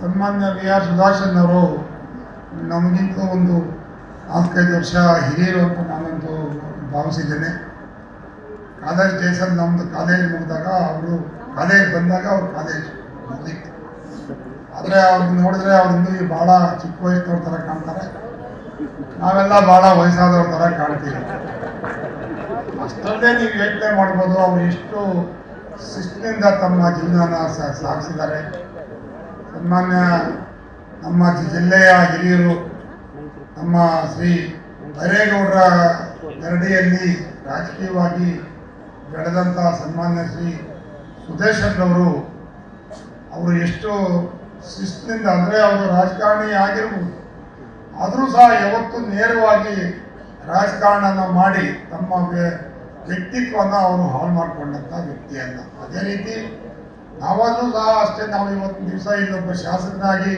ಸನ್ಮಾನ್ಯ we are ಸುಧಾಶನ್ ಅವರು ನಮಗಿಂತ ಒಂದು ನಾಲ್ಕೈದು ವರ್ಷ ಹಿರಿಯರು ಅಂತ ನಾನಂತೂ ಭಾವಿಸಿದ್ದೇನೆ. ಕಾಲೇಜ್ ಡೇಸಲ್ಲಿ ನಮ್ಮದು ಕಾಲೇಜ್ ಮುಗಿದಾಗ ಅವರು ಕಾಲೇಜ್ ಬಂದಾಗ ಅವ್ರ ಕಾಲೇಜ್ ಮುಗಿತ್ತು ಆದರೆ ಅವ್ರನ್ನ ನೋಡಿದ್ರೆ ಅವ್ರಿಂದು ಭಾಳ ಚಿಕ್ಕ ವಯಸ್ಸಿನವ್ರ ಥರ ಕಾಣ್ತಾರೆ. ನಾವೆಲ್ಲ ಭಾಳ ವಯಸ್ಸಾದವ್ರ ಥರ ಕಾಣ್ತೀವಿ. ಅಷ್ಟರಲ್ಲೇ ನೀವು ಯೋಚನೆ ಮಾಡ್ಬೋದು, ಅವ್ರು ಎಷ್ಟು ಶಿಸ್ತಿನಿಂದ ತಮ್ಮ ಜೀವನನ ಸಾಗಿಸಿದ್ದಾರೆ. ಸನ್ಮಾನ್ಯ ನಮ್ಮ ಜಿಲ್ಲೆಯ ಹಿರಿಯರು, ನಮ್ಮ ಶ್ರೀ ಬೈರೇಗೌಡರ ಗರಡಿಯಲ್ಲಿ ರಾಜಕೀಯವಾಗಿ ಬೆಳೆದಂಥ ಸನ್ಮಾನ್ಯ ಶ್ರೀ ಸುದೇಶಣ್ಣವರು ಅವರು ಎಷ್ಟು ಶಿಸ್ತಿನಿಂದ ಅಂದರೆ ಅವರು ರಾಜಕಾರಣಿ ಆಗಿರ್ಬೋದು. ಆದರೂ ಸಹ ಯಾವತ್ತೂ ನೇರವಾಗಿ ರಾಜಕಾರಣನ ಮಾಡಿ ತಮ್ಮ ವ್ಯ- ವ್ಯಕ್ತಿತ್ವನ ಅವರು ಹಾಳು ಮಾಡಿಕೊಂಡಂಥ ವ್ಯಕ್ತಿಯನ್ನು ಅದೇ ರೀತಿ ನಾವಾದರೂ ಸಹ ಅಷ್ಟೇ ನಾವು ಇವತ್ತು ದಿವಸ ಇಲ್ಲೊಬ್ಬ ಶಾಸಕರಾಗಿ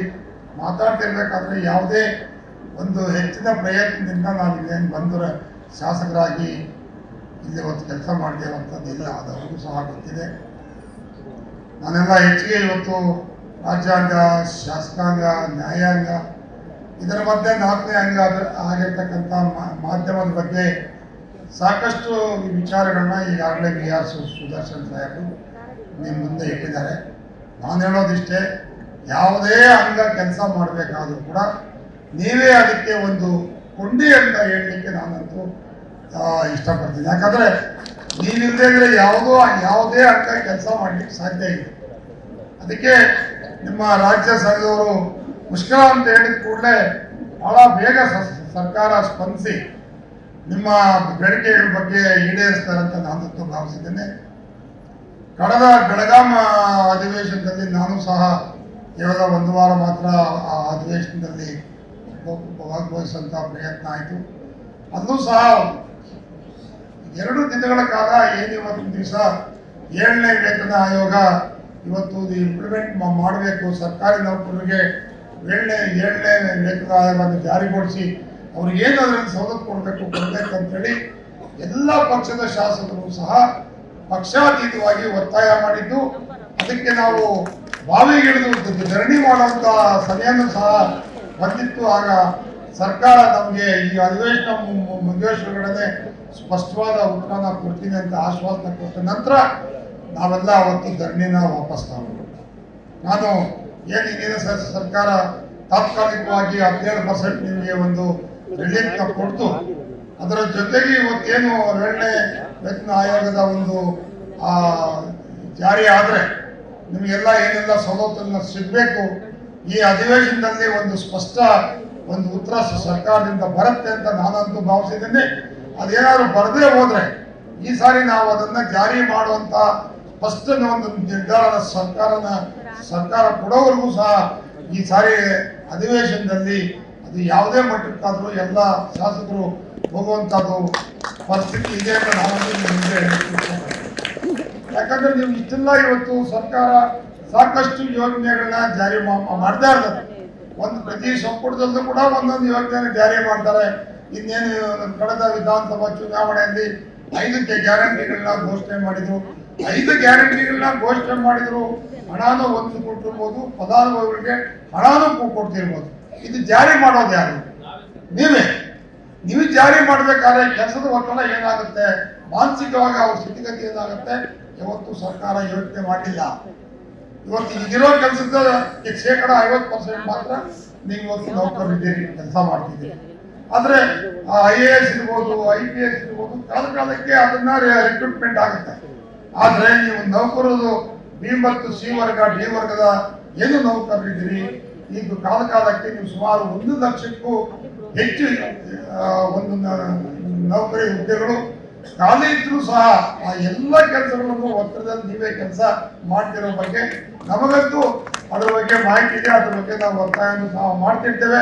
ಮಾತಾಡ್ತಿರ್ಬೇಕಾದ್ರೆ ಯಾವುದೇ ಒಂದು ಹೆಚ್ಚಿನ ಪ್ರಯತ್ನದಿಂದ ನಾವು ಇಲ್ಲೇನು ಬಂದು ಶಾಸಕರಾಗಿ ಇಲ್ಲಿ ಒಂದು ಕೆಲಸ ಮಾಡ್ತಿರುವಂಥದ್ದಿಲ್ಲ ಅದು ಅವ್ರಿಗೂ ಸಹ ಗೊತ್ತಿದೆ. ನಾನೆಲ್ಲ ಹೆಚ್ಚಿಗೆ ಇವತ್ತು ರಾಜ್ಯಾಂಗ, ಶಾಸಕಾಂಗ, ನ್ಯಾಯಾಂಗ, ಇದರ ಮಧ್ಯೆ ನಾಲ್ಕನೇ ಅಂಗ ಆಗಿರ್ತಕ್ಕಂಥ ಮಾಧ್ಯಮದ ಬಗ್ಗೆ ಸಾಕಷ್ಟು ವಿಚಾರಗಳನ್ನ ಈಗಾಗಲೇ ವಿ ಆರ್ ಸುದರ್ಶನ್ ಸಾಹೇಬರು ನಿಮ್ಮ ಮುಂದೆ ಇಟ್ಟಿದ್ದಾರೆ. ನಾನು ಹೇಳೋದಿಷ್ಟೇ, ಯಾವುದೇ ಅಂಗ ಕೆಲಸ ಮಾಡಬೇಕಾದ್ರೂ ಕೂಡ ನೀವೇ ಅದಕ್ಕೆ ಒಂದು ಕೊಂಡಿ ಅಂತ ಹೇಳಲಿಕ್ಕೆ ನಾನಂತೂ ಇಷ್ಟಪಡ್ತೀನಿ. ಯಾಕಂದರೆ ನೀವಿಲ್ಲದೆ ಇದ್ರೆ ಯಾವುದೋ, ಯಾವುದೇ ಅಂಗ ಕೆಲಸ ಮಾಡಲಿಕ್ಕೆ ಸಾಧ್ಯ ಇಲ್ಲ. ಅದಕ್ಕೆ ನಿಮ್ಮ ರಾಜ್ಯ ಸಂಘದವರು ಮುಷ್ಕರ ಅಂತ ಹೇಳಿದ ಕೂಡಲೇ ಬಹಳ ಬೇಗ ಸರ್ಕಾರ ಸ್ಪಂದಿಸಿ ನಿಮ್ಮ ಬೇಡಿಕೆಗಳ ಬಗ್ಗೆ ಈಡೇರಿಸ್ತಾರೆ ಅಂತ ನಾನಂತೂ ಭಾವಿಸಿದ್ದೇನೆ. ಕಳೆದ ಬೆಳಗಾಂ ಅಧಿವೇಶನದಲ್ಲಿ ನಾನು ಸಹ ಕೇವಲ ಒಂದು ವಾರ ಮಾತ್ರ ಆ ಅಧಿವೇಶನದಲ್ಲಿ ಭಾಗವಹಿಸುವಂಥ ಪ್ರಯತ್ನ ಆಯಿತು. ಅಲ್ಲೂ ಸಹ ಎರಡು ದಿನಗಳ ಕಾಲ ಏನು ಇವತ್ತಿನ ದಿವಸ ಏಳನೇ ವೇತನ ಆಯೋಗ ಇವತ್ತು ಇಂಪ್ಲಿಮೆಂಟ್ ಮಾಡಬೇಕು. ಸರ್ಕಾರಿ ನೌಕರರಿಗೆ ಏಳನೇ ಏಳನೇ ವೇತನ ಆಯೋಗವನ್ನು ಜಾರಿಗೊಳಿಸಿ ಅವ್ರಿಗೇನು ಅದರಲ್ಲಿ ಸವಲತ್ತು ಕೊಡಬೇಕು ಕೊಡಬೇಕಂತೇಳಿ ಎಲ್ಲ ಪಕ್ಷದ ಶಾಸಕರು ಸಹ ಪಕ್ಷಾತೀತವಾಗಿ ಒತ್ತಾಯ ಮಾಡಿದ್ದು, ಅದಕ್ಕೆ ನಾವು ಬಾವಿಗಿಳಿದು ಧರಣಿ ಮಾಡುವಂಥ ಸಭೆಯನ್ನು ಸಹ ಬಂದಿತ್ತು. ಆಗ ಸರ್ಕಾರ ನಮಗೆ ಈ ಅಧಿವೇಶನ ಮು- ಮು- ಸ್ಪಷ್ಟವಾದ ಉತ್ಪನ್ನ ಕೊಡ್ತೀನಿ ಅಂತ ಆಶ್ವಾಸನೆ ಕೊಟ್ಟ ನಂತರ ನಾವೆಲ್ಲ ಅವತ್ತು ಧರಣಿನ ವಾಪಸ್ ತಗೊಂಡು ನಾನು ಏನು ಸರ್, ಸರ್ಕಾರ ತಾತ್ಕಾಲಿಕವಾಗಿ ಹದಿನೇಳು ಪರ್ಸೆಂಟ್ ನಿಮಗೆ ಒಂದು ರಿಲೀಫ್ನ ಕೊಡ್ತು. ಅದರ ಜೊತೆಗೆ ಇವತ್ತೇನು ಎರಡನೇ ವೇತನ ಆಯೋಗದ ಒಂದು ಜಾರಿ ಆದರೆ ನಿಮಗೆಲ್ಲ ಏನೆಲ್ಲ ಸವಲತ್ತನ್ನು ಸಿಗಬೇಕು, ಈ ಅಧಿವೇಶನದಲ್ಲಿ ಒಂದು ಸ್ಪಷ್ಟ ಒಂದು ಉತ್ತರ ಸರ್ಕಾರದಿಂದ ಬರುತ್ತೆ ಅಂತ ನಾನಂತೂ ಭಾವಿಸಿದ್ದೀನಿ. ಅದೇನಾದ್ರು ಬರದೇ ಹೋದರೆ ಈ ಸಾರಿ ನಾವು ಅದನ್ನ ಜಾರಿ ಮಾಡುವಂತ ಸ್ಪಷ್ಟ ಒಂದು ನಿರ್ಧಾರದ ಸರ್ಕಾರನ, ಸರ್ಕಾರ ಕೊಡೋವರೆಗೂ ಸಹ ಈ ಸಾರಿ ಅಧಿವೇಶನದಲ್ಲಿ ಅದು ಯಾವುದೇ ಮಟ್ಟಕ್ಕಾದರೂ ಎಲ್ಲ ಶಾಸಕರು ಹೋಗುವಂಥದ್ದು ಪರಿಸ್ಥಿತಿ ಇದೆ ಅಂತ ನಾವಂತೂ ನಿಮಗೆ ಯಾಕಂದ್ರೆ ನೀವು ಇಷ್ಟೆಲ್ಲ ಇವತ್ತು ಸರ್ಕಾರ ಸಾಕಷ್ಟು ಯೋಜನೆಗಳನ್ನ ಜಾರಿ ಮಾಡ್ತಾ ಇರ್ತದೆ ಒಂದು ಪ್ರತಿ ಸಂಪುಟದಲ್ಲೂ ಕೂಡ ಒಂದೊಂದು ಯೋಜನೆ ಜಾರಿ ಮಾಡ್ತಾರೆ. ಇನ್ನೇನು ಕಳೆದ ವಿಧಾನಸಭಾ ಚುನಾವಣೆಯಲ್ಲಿ ಐದಕ್ಕೆ ಗ್ಯಾರಂಟಿಗಳನ್ನ ಘೋಷಣೆ ಮಾಡಿದ್ರು. ಐದು ಗ್ಯಾರಂಟಿಗಳನ್ನ ಘೋಷಣೆ ಮಾಡಿದ್ರು ಹಣನೂ ಒಂದು ಕೊಟ್ಟಿರ್ಬೋದು ಫಲಾನುಭವಿಗಳಿಗೆ ಹಣನೂ ಕೊಡ್ತಿರ್ಬೋದು ಇದು ಜಾರಿ ಮಾಡೋದು ಯಾರು? ನೀವೇ. ನೀವು ಜಾರಿ ಮಾಡ್ಬೇಕಾದ್ರೆ ಕೆಲಸದ ಒತ್ತಡ ಏನಾಗುತ್ತೆ? ಮಾನಸಿಕವಾಗಿ ಅವ್ರ ಸ್ಥಿತಿಗತಿ ಏನಾಗುತ್ತೆ? ಯಾವತ್ತು ಸರ್ಕಾರ ಯೋಚನೆ ಮಾಡಿಲ್ಲ. ಇವತ್ತು ಈಗಿರೋ ಕೆಲಸದ ಶೇಕಡ ಐವತ್ತು ಪರ್ಸೆಂಟ್ ಮಾತ್ರ ನೀವು ಇವತ್ತು ನೌಕರರಿದ್ದೀರಿ ಕೆಲಸ ಮಾಡ್ತಿದ್ದೀರಿ. ಆದ್ರೆ ಐ ಎ ಎಸ್ ಇರ್ಬೋದು, ಐ ಪಿ ಎಸ್ ಇರ್ಬೋದು, ಕಾಲ ಕಾಲಕ್ಕೆ ಅದನ್ನ ರಿಕ್ರೂಟ್ಮೆಂಟ್ ಆಗುತ್ತೆ. ಆದ್ರೆ ನೀವು ನೌಕರರು ಬಿ ಮತ್ತು ಸಿ ವರ್ಗ, ಡಿ ವರ್ಗದ ಏನು ನೌಕರರಿದ್ದೀರಿ? ಈಗ ಕಾಲ ಕಾಲಕ್ಕೆ ನೀವು ಸುಮಾರು ಒಂದು ಲಕ್ಷಕ್ಕೂ ಹೆಚ್ಚು ಒಂದು ನೌಕರಿ ಹುದ್ದೆಗಳು ಖಾಲಿ ಇದ್ರೂ ಸಹ ಆ ಎಲ್ಲ ಕೆಲಸಗಳನ್ನು ಒತ್ತಡದಲ್ಲಿ ನೀವೇ ಕೆಲಸ ಮಾಡ್ತಿರೋ ಬಗ್ಗೆ ನಮಗಂತೂ ಅದರ ಬಗ್ಗೆ ಮಾಹಿತಿ ಇದೆ. ಅದ್ರ ಬಗ್ಗೆ ನಾವು ಒತ್ತಾಯವನ್ನು ಸಹ ಮಾಡ್ತಿರ್ತೇವೆ.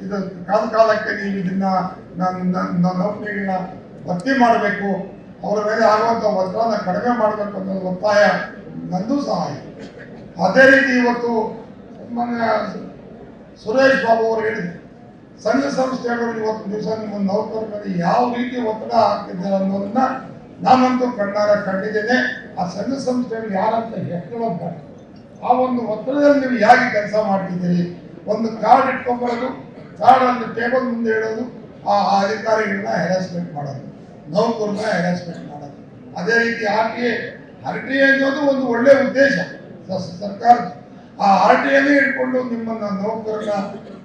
ಇದು ಕಾಲ ಕಾಲಕ್ಕೆ ನೀವು ಇದನ್ನ ನನ್ನ- ನೌಕರಿಗಳನ್ನ ಭರ್ತಿ ಮಾಡಬೇಕು. ಅವರ ಮೇಲೆ ಆಗುವಂಥ ಒತ್ತಡನ ಕಡಿಮೆ ಮಾಡಬೇಕು ಅನ್ನೋ ಒತ್ತಾಯ ನಂದು ಸಹ ಅದೇ ರೀತಿ ಇವತ್ತು ಸುರೇಶ್ ಬಾಬು ಅವರು ಹೇಳಿದ್ರು. ಸಂಘ ಸಂಸ್ಥೆಗಳು ಇವತ್ತು ದಿವಸ ನಿಮ್ಮ ನೌಕರ ಮೇಲೆ ಯಾವ ರೀತಿ ಒತ್ತಡ ಹಾಕ್ತಿದ್ದಾರೆ ಅನ್ನೋದನ್ನ ನಾನಂತೂ ಕಣ್ಣಾರ ಕಂಡಿದ್ದೇನೆ. ಆ ಸಂಘ ಸಂಸ್ಥೆಗಳು ಯಾರಂತ ಬೇಡ ಆ ಒಂದು ಒತ್ತಡದಲ್ಲಿ ನೀವು ಹೇಗೆ ಕೆಲಸ ಮಾಡ್ತಿದ್ದೀರಿ? ಒಂದು ಕಾರ್ಡ್ ಇಟ್ಕೊಂಡ್ಬರೋದು ಕಾರ್ಡ್ ಅಲ್ಲಿ ಟೇಬಲ್ ಮುಂದೆ ಇಡೋದು, ಆ ಅಧಿಕಾರಿಗಳನ್ನ ಹೆರಾಸ್ಮೆಂಟ್ ಮಾಡೋದು, ನೌಕರನ್ನ ಹೆರಾಸ್ಮೆಂಟ್ ಮಾಡೋದು. ಅದೇ ರೀತಿ R T R T A ಅನ್ನೋದು ಒಂದು ಒಳ್ಳೆಯ ಉದ್ದೇಶ. ಸರ್ಕಾರದ ಆ ಆರ್ ಟಿ ಎನೇ ಇಟ್ಕೊಂಡು ನಿಮ್ಮನ್ನ ನೌಕರನ್ನ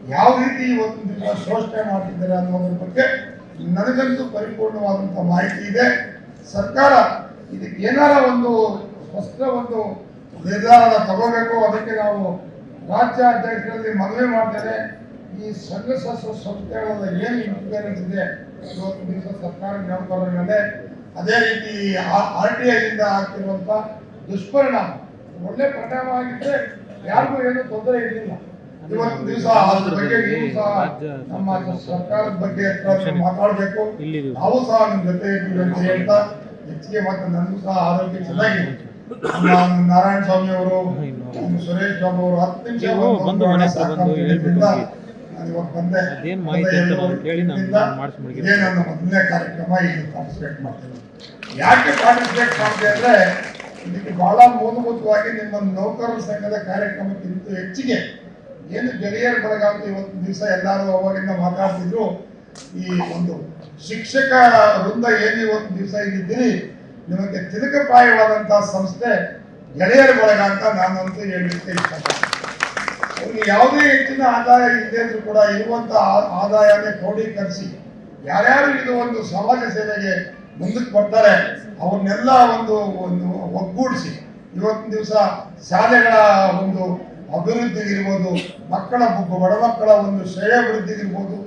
ಯಾವ ರೀತಿ ಇವತ್ತು ದಿನ ಶೋಷಣೆ ಮಾಡ್ತಿದ್ದಾರೆ ಅನ್ನೋದ್ರ ಬಗ್ಗೆ ನನಗಂತೂ ಪರಿಪೂರ್ಣವಾದಂಥ ಮಾಹಿತಿ ಇದೆ. ಸರ್ಕಾರ ಇದಕ್ಕೆ ಏನಾರ ಒಂದು ಸ್ಪಷ್ಟ ಒಂದು ನಿರ್ಧಾರ ತಗೋಬೇಕು, ಅದಕ್ಕೆ ನಾವು ರಾಜ್ಯ ಅಧ್ಯಕ್ಷರಲ್ಲಿ ಮನವಿ ಮಾಡ್ತೇನೆ ಈ ಸಂಘ ಸಂಸ್ಥೆ ಸಂಸ್ಥೆಗಳ ಏನು ಇಂಟರ್ಫಿಯರೆನ್ಸ್ ಇದೆ ಇವತ್ತು ದಿವಸ ಸರ್ಕಾರ ನೌಕರರ ಮೇಲೆ ಅದೇ ರೀತಿ ಆರ್ ಟಿ ಐದಿಂದ ಆಗ್ತಿರುವಂತ ದುಷ್ಪರಿಣಾಮ ಒಳ್ಳೆ ಪರಿಣಾಮ ಆಗಿದ್ರೆ ಯಾರಿಗೂ ಏನು ತೊಂದರೆ ಇರಲಿಲ್ಲ. ಇವತ್ತು ದಿವಸ ಅದ್ರ ಬಗ್ಗೆ ನೀವು ಸಹ ನಮ್ಮ ಸರ್ಕಾರದ ಬಗ್ಗೆ ಮಾತಾಡಬೇಕು. ನಾವು ಸಹ ನಿಮ್ಮ ಜೊತೆ ಇರ್ತೀವಿ ಅಂತ ಹೇಳ್ತಾ ಹೆಚ್ಚಿಗೆ ಮತ್ತೆ ನನಗೂ ಸಹ ಆರೋಗ್ಯ ಚೆನ್ನಾಗಿದೆ. ನಾರಾಯಣ ಸ್ವಾಮಿ ಅವರು ಸುರೇಶ್ ಬಾಬು ಅವರು ಹತ್ತು ನಿಮಿಷ ಬಂದು ಮನೆ ಹತ್ರ ಬಂದು ಹೇಳ್ಬಿಟ್ಟು ಬಂದೆ. ಅದೇನ್ ಮಾಹಿತಿ ಅಂತ ಹೇಳಿ ನಾನು ಇದರಿಂದ ಮಾಡಿಸಿ ಮಡಗಿ. ಇದೇ ನನ್ನ ಮೊದಲನೇ ಕಾರ್ಯಕ್ರಮ ಈಗ ಪಾರ್ಟಿಸಿಪೇಟ್ ಮಾಡ್ತೀನಿ ಯಾಕೆ ಪಾರ್ಟಿಸಿಪೇಟ್ ಮಾಡ್ತೀನಿ ಅಂದ್ರೆ ಇದಕ್ಕೆ ಬಹಳ ಮೂಲಭೂತವಾಗಿ ನಿಮ್ಮ ನೌಕರರ ಸಂಘದ ಕಾರ್ಯಕ್ರಮಕ್ಕಿಂತ ಹೆಚ್ಚಿಗೆ. ಏನು ಗೆಳೆಯರ ಬಳಗ ಅಂತ ಇವತ್ತು ದಿವಸ ಎಲ್ಲರೂ ಅವಾಗಿಂದ ಮಾತಾಡ್ತಿದ್ರು, ಈ ಒಂದು ಶಿಕ್ಷಕ ವೃಂದ ಏನು ಇವತ್ತು ದಿವಸ ಇಲ್ಲಿದ್ದೀರಿ ನಿಮಗೆ ತಿಲಕಪ್ರಾಯವಾದಂತಹ ಸಂಸ್ಥೆ ಗೆಳೆಯರ ಬಳಗ ಅಂತ ನಾನಂತೂ ಹೇಳಲಿಕ್ಕೆ ಇಷ್ಟಪಡ್ತೀನಿ. ಅವ್ರಿಗೆ ಯಾವುದೇ ಹೆಚ್ಚಿನ ಆದಾಯ ಇಲ್ಲದೆ ಇದ್ರೂ ಕೂಡ ಇರುವಂತಹ ಆದಾಯನೇ ಕ್ರೋಢೀಕರಿಸಿ, ಯಾರ್ಯಾರು ಇದು ಒಂದು ಸಮಾಜ ಸೇವೆಗೆ ಮುಂದಕ್ಕೆ ಬರ್ತಾರೆ. ಅವ್ರನ್ನೆಲ್ಲ ಒಂದು ಒಂದು ಒಗ್ಗೂಡಿಸಿ. ಇವತ್ತಿನ ದಿವಸ ಶಾಲೆಗಳ ಒಂದು ಅಭಿವೃದ್ಧಿಗಿರ್ಬೋದು, ಮಕ್ಕಳ ಬಡ ಮಕ್ಕಳ ಒಂದು ಶ್ರೇಯಾಭಿವೃದ್ಧಿಗಿರ್ಬೋದು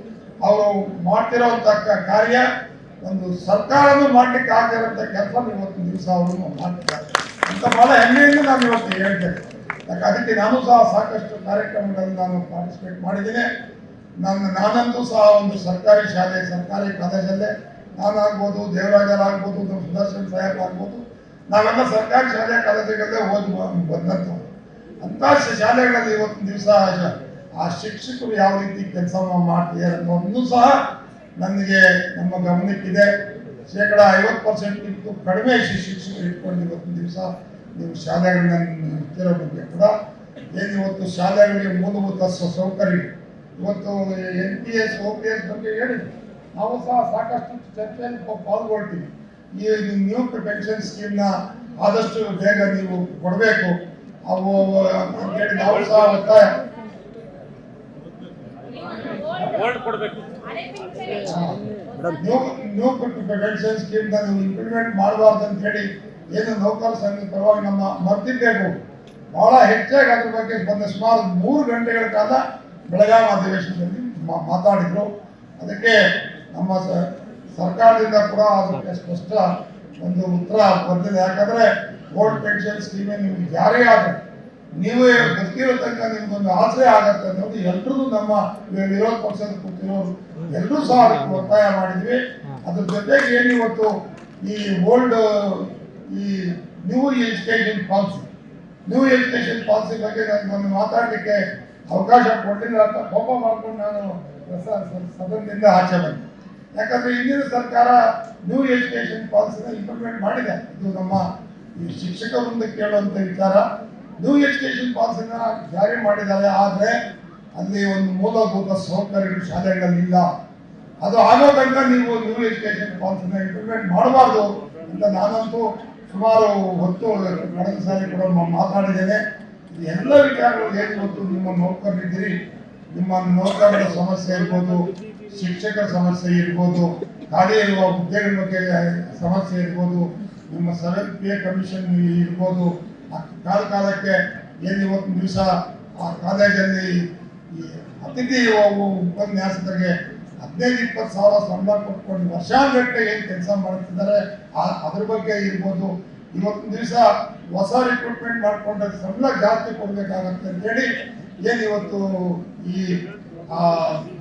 ಅವರು ಮಾಡ್ತಿರೋಂಥ ಕಾರ್ಯ ಒಂದು ಸರ್ಕಾರನೂ ಮಾಡ್ಲಿಕ್ಕೆ ಆಗದಿರೋಂಥ ಕೆಲಸ ಇವತ್ತಿನ ದಿವಸ ಅವರು ಮಾಡ್ತಿದ್ದಾರೆ. ಅಂತ ಬಹಳ ಹೆಮ್ಮೆಯಿಂದ ನಾನು ಇವತ್ತು ಹೇಳ್ತೇನೆ. ಯಾಕೆ, ಅದಕ್ಕೆ ನಾನು ಸಹ ಸಾಕಷ್ಟು ಕಾರ್ಯಕ್ರಮಗಳಲ್ಲಿ ನಾನು ಪಾರ್ಟಿಸಿಪೇಟ್ ಮಾಡಿದ್ದೇನೆ. ನನ್ನ, ನಾನಂತೂ ಸಹ ಒಂದು ಸರ್ಕಾರಿ ಶಾಲೆ, ಸರ್ಕಾರಿ ಕಾಲೇಜಲ್ಲೇ ನಾನಾಗ್ಬೋದು, ದೇವರಾಜರಾಗ್ಬೋದು, ನಮ್ಮ ಸುದರ್ಶನ್ ಸಾಹೇಬ್ ಆಗ್ಬೋದು. ನಾವೆಲ್ಲ ಸರ್ಕಾರಿ ಶಾಲೆ ಕಾಲೇಜುಗಳಲ್ಲೇ ಓದಿ ಬಂದಂಥವ್ರು ಅಂಥ ಶಾಲೆಗಳಲ್ಲಿ ಇವತ್ತಿನ ದಿವಸ ಆ ಶಿಕ್ಷಕರು ಯಾವ ರೀತಿ ಕೆಲಸ ಮಾಡ್ತಿದ್ದಾರೆ ಅನ್ನೋದನ್ನು ಸಹ ನನಗೆ ನಮ್ಮ ಗಮನಕ್ಕಿದೆ. ಶೇಕಡ ಐವತ್ತು ಪರ್ಸೆಂಟ್ಗಿಂತ ಕಡಿಮೆ ಶಿಕ್ಷಕರು ಇಟ್ಕೊಂಡು ಇವತ್ತಿನ ದಿವಸ ನೀವು ಶಾಲೆಗಳನ್ನ ಇಟ್ಟಿರೋ ಬಗ್ಗೆ ಕೂಡ. ಏನು ಇವತ್ತು ಶಾಲೆಗಳಿಗೆ ಮೂಲಭೂತ ಸೌಕರ್ಯ? ಇವತ್ತು N P S, O P S ಬಗ್ಗೆ ಹೇಳಿ. ನಾವು ಸಹ ಸಾಕಷ್ಟು ಚರ್ಚೆಯಲ್ಲಿ ಪಾಲ್ಗೊಳ್ತೀವಿ. ಈ ನ್ಯೂ ಪೆನ್ಷನ್ ಸ್ಕೀಮ್ನ ಆದಷ್ಟು ಬೇಗ ನೀವು ಕೊಡಬೇಕು. ಅವು ಅಂತೇಳಿ ನಾವು ಸಹ ಒತ್ತಾಯ ನ್ಯೂ ಪೆನ್ಷನ್ ಸ್ಕೀಮ್ ನೀವು ಇಂಪ್ಲಿಮೆಂಟ್ ಮಾಡಬಾರ್ದು ಅಂತ ಹೇಳಿ ಏನು ನೌಕರ ಸಂಘದ ಪರವಾಗಿ ನಮ್ಮ ಮರ್ತಿರ್ಬೇಕು ಬಹಳ ಹೆಚ್ಚಾಗಿ ಅದ್ರ ಬಗ್ಗೆ ಬಂದ ಸುಮಾರು ಮೂರು ಗಂಟೆಗಳ ಕಾಲ ಬೆಳಗಾವಿ ಅಧಿವೇಶನದಲ್ಲಿ ಮಾತಾಡಿದ್ರು. ಅದಕ್ಕೆ ನಮ್ಮ ಸರ್ಕಾರದಿಂದ ಕೂಡ ಅದಕ್ಕೆ ಸ್ಪಷ್ಟ ಒಂದು ಉತ್ತರ ಬಂದಿದೆ. ಯಾಕಂದ್ರೆ ಓಲ್ಡ್ ಪೆನ್ಷನ್ ಸ್ಕೀಮೇ ನಿಮ್ಗೆ ಯಾರೇ ಆದ್ರೆ, ನೀವೇ ಬದುಕಿರೋ ತನಕ ನಿಮ್ಗೊಂದು ಆಸರೆ ಆಗತ್ತೆ ಅನ್ನೋದು ಎಲ್ರಿಗೂ ನಮ್ಮ ವಿರೋಧ ಪಕ್ಷದ ಕೂತಿರೋರು ಎಲ್ಲರೂ ಸಹ ಅದಕ್ಕೆ ಒತ್ತಾಯ ಮಾಡಿದ್ವಿ. ಅದ್ರ ಜೊತೆಗೆ ಏನು ಇವತ್ತು ಈ ಓಲ್ಡ್, ಈ new education policy new education policy ಬಗ್ಗೆ ನಾನು ಮಾತಾಡಲಿಕ್ಕೆ ಅವಕಾಶ ಕೊಟ್ಟಿಲ್ಲ ಅಂತ ಕೋಪ ಮಾಡ್ಕೊಂಡು ನಾನು ಸದನದಿಂದ ಆಚೆ ಬಂದೆ. ಯಾಕಂದ್ರೆ ಹಿಂದಿನ ಸರ್ಕಾರ ನ್ಯೂ ಎಜುಕೇಶನ್ ಪಾಲಿಸಿನ ಇಂಪ್ಲಿಮೆಂಟ್ ಮಾಡಿದೆ. ಇದು ನಮ್ಮ ಶಿಕ್ಷಕ ಮುಂದೆ ಕೇಳುವಂತ ವಿಚಾರ. ನ್ಯೂ ಎಜುಕೇಶನ್ ಪಾಲಿಸಿನ ಜಾರಿ ಮಾಡಿದ್ದಾರೆ, ಆದರೆ ಅಲ್ಲಿ ಒಂದು ಮೂಲಭೂತ ಸೌಕರ್ಯಗಳು ಶಾಲೆಗಳಲ್ಲಿಲ್ಲ ಅದು ಆಗೋ ತನಕ ನೀವು ನ್ಯೂ ಎಜುಕೇಶನ್ ಪಾಲಿಸಿನ ಇಂಪ್ಲಿಮೆಂಟ್ ಮಾಡಬಾರ್ದು ಅಂತ ನಾನಂತೂ ಸುಮಾರು ಹೊತ್ತು ಕಳೆದ ಸಾರಿ ಕೂಡ ಮಾತಾಡಿದ್ದೇನೆ. ಎಲ್ಲ ವಿಚಾರಗಳು ಏನು ಗೊತ್ತು, ನಿಮ್ಮ ನೌಕರರಿದ್ದೀರಿ ನಿಮ್ಮ ನೌಕರರ ಸಮಸ್ಯೆ ಇರ್ಬೋದು, ಶಿಕ್ಷಕರ ಸಮಸ್ಯೆ ಇರ್ಬೋದು, ಖಾಲಿ ಇರುವ ಹುದ್ದೆಗಳ ಬಗ್ಗೆ ಸಮಸ್ಯೆ ಇರ್ಬೋದು, ನಿಮ್ಮ ಸೆವೆನ್ ಪೇ ಕಮಿಷನ್ ಇರ್ಬೋದು ಕಾಲ ಕಾಲಕ್ಕೆ ಏನು ಇವತ್ತು ದಿವಸ ಆ ಕಾಲೇಜಲ್ಲಿ ಅತಿಥಿ ಉಪನ್ಯಾಸಕರಿಗೆ ಹದಿನೈದು, ಇಪ್ಪತ್ತು ಸಾವಿರ ಸಂಬಳ ಕೊಟ್ಕೊಂಡು ವರ್ಷಾನುಗಟ್ಟಲೆ ಏನು ಕೆಲಸ ಮಾಡ್ತಿದ್ದಾರೆ ಅದ್ರ ಬಗ್ಗೆ ಇರ್ಬೋದು. ಇವತ್ತಿನ ದಿವಸ ಹೊಸ ರಿಕ್ರೂಟ್ಮೆಂಟ್ ಮಾಡಿಕೊಂಡ್ರೆ ಸಂಬಳ ಜಾಸ್ತಿ ಕೊಡಬೇಕಾಗತ್ತೆ ಅಂತೇಳಿ ಏನು ಇವತ್ತು ಈ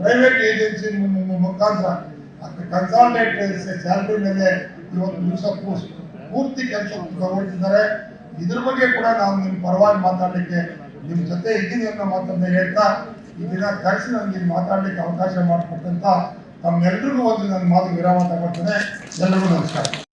ಪ್ರೈವೇಟ್ ಏಜೆನ್ಸಿ ಮುಖಾಂತರ ಕನ್ಸಲ್ಟೆಂಟ್ ಸ್ಯಾಲ್ರಿ ಮೇಲೆ ಇವತ್ತು ದಿವಸ ಪೂರ್ತಿ ಕೆಲಸ ತಗೊಳ್ತಿದ್ದಾರೆ ಇದ್ರ ಬಗ್ಗೆ ಕೂಡ ನಾವು ನಿಮ್ಮ ಪರವಾಗಿ ಮಾತಾಡಲಿಕ್ಕೆ ನಿಮ್ಮ ಜೊತೆ ಇದ್ದೀನಿ ಅನ್ನೋ ಮಾತನ್ನ ಹೇಳ್ತಾ, ಈ ದಿನ ಕರೆಸಿ ನನಗೆ ಮಾತಾಡ್ಲಿಕ್ಕೆ ಅವಕಾಶ ಮಾಡಿಕೊಟ್ಟಂತ ತಮ್ಮೆಲ್ರಿಗೂ ಒಂದು ನನ್ನ ಮಾತು ವಿರಾಮ ತಗೊಳ್ತೇನೆ. ಎಲ್ಲರಿಗೂ ನಮಸ್ಕಾರ.